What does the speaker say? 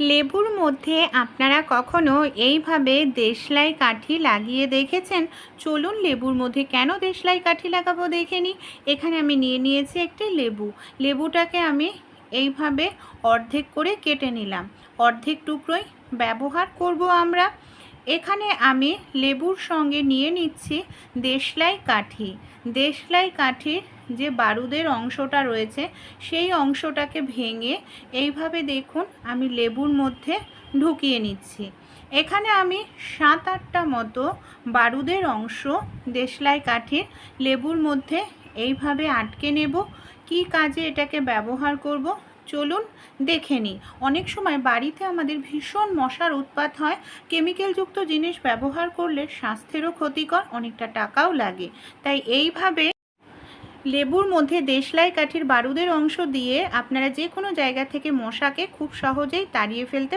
লেবুর মধ্যে আপনারা কখনো এইভাবে দেশলাই কাঠি লাগিয়ে দেখেছেন? চলুন লেবুর মধ্যে কেন দেশলাই কাঠি লাগাবো দেখে নিই। এখানে আমি নিয়ে নিয়েছি একটি লেবু। লেবুটাকে আমি এইভাবে অর্ধেক করে কেটে নিলাম। অর্ধেক টুকরোই ব্যবহার করব আমরা। এখানে আমি লেবুর সঙ্গে নিয়ে নিচ্ছি দেশলাই কাঠি। দেশলাই কাঠির যে বারুদের অংশটা রয়েছে, সেই অংশটাকে ভেঙে এইভাবে দেখুন আমি লেবুর মধ্যে ঢুকিয়ে নিচ্ছি। এখানে আমি সাত আটটা মতো বারুদের অংশ দেশলাই কাঠির লেবুর মধ্যে এইভাবে আটকে নেব। কী কাজে এটাকে ব্যবহার করব চলুন দেখে নিই। অনেক সময় বাড়িতে আমাদের ভীষণ মশার উৎপাত হয়, কেমিক্যালযুক্ত জিনিস ব্যবহার করলে স্বাস্থ্যেরও ক্ষতিকর, অনেকটা টাকাও লাগে। তাই এইভাবে লেবুর মধ্যে দেশলাই কাঠির বারুদের অংশ দিয়ে আপনারা যে কোনো জায়গা থেকে মশাকে খুব সহজেই তাড়িয়ে ফেলতে